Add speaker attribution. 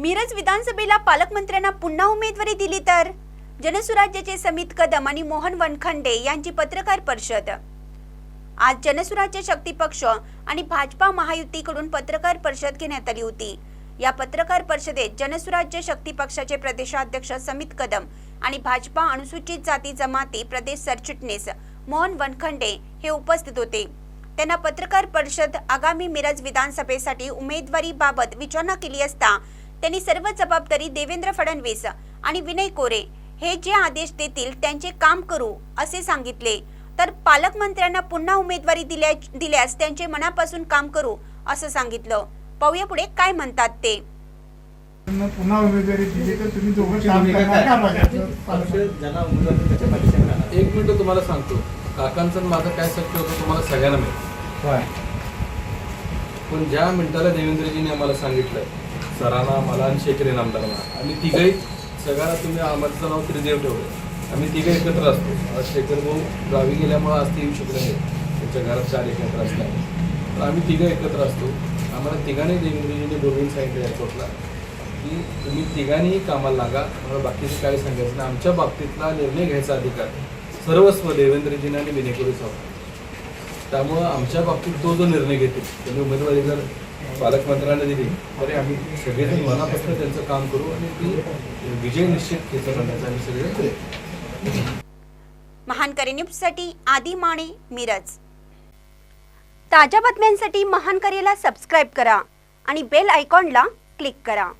Speaker 1: मिरज विधानसभेला पालकमंत्र्यांना पुन्हा उमेदवारी दिली तर? जनसुराज्याचे समित कदम आणि मोहन वनखंडे यांची पत्रकार परिषद. आज जनसुराज्य शक्ती पक्ष आणि भाजपा महायुतीकडून पत्रकार परिषद घेण्यात आली होती. या पत्रकार परिषदेत जनसुराज्य शक्ती पक्षाचे प्रदेशाध्यक्ष समित कदम आणि भाजपा अनुसूचित जाती जमाती प्रदेश सरचिटणीस मोहन वनखंडे हे उपस्थित होते. त्यांना पत्रकार परिषद आगामी मिरज विधानसभेसाठी उमेदवारी बाबत विचारणा केली असता त्यांनी सर्व जबाबदारी देवेंद्र फडणवीस आणि विनय कोरे हे जे आदेश देतील त्यांचे काम करू असे सांगितले. तर पालकमंत्र्यांना पुन्हा उमेदवारी दिल्या दिल्यास त्यांचे मनापासून काम करू असं सांगितलं. पाहूया पुढे काय म्हणतात ते.
Speaker 2: पुन्हा उमेदवारी दिली तर तुम्ही.
Speaker 3: एक मिनिट तुम्हाला सांगतो. काकांचं आणि माझं काय सत्य होतं तुम्हाला सगळ्यांना माहिती. पण ज्या मिनिटाला देवेंद्रजींनी आम्हाला सांगितलंय सरांना मला आणि शेखरे नामदारांना आम्ही तिघही सगळ्यांना तुम्ही आमचं नाव त्रिदेव ठेवलं आम्ही तिघं एकत्र असतो. आज शेखर भाऊ गावी गेल्यामुळे आज ते येऊ शकले नाही त्यांच्या घरात चार एकत्र असल्यामुळे तर आम्ही तिघं एकत्र असतो. आम्हाला तिघांनी देवेंद्रजींनी बोलवून सांगितलं एअरपोर्टला की तुम्ही तिघांनीही कामाला लागा. मला बाकीचं काय सांगायचं नाही. आमच्या बाबतीतला निर्णय घ्यायचा अधिकार सर्वस्व देवेंद्रजींना आणि विनेकोरीचा होता. त्यामुळं आमच्या बाबतीत तो जो निर्णय घेतील त्यांनी उमेदवारी जर पालकमंत्र्यांना दिली. तरी आम्ही सगळेजण मनापासून त्यांचं काम करू आणि ती विजय निश्चित घेतो आम्ही सगळे प्रयत्न
Speaker 1: महानकरी न्यूजसाठी आदी माने मिरज. ताज्या बातम्यांसाठी महानकरीला सबस्क्राईब करा आणि बेल आयकॉनला क्लिक करा.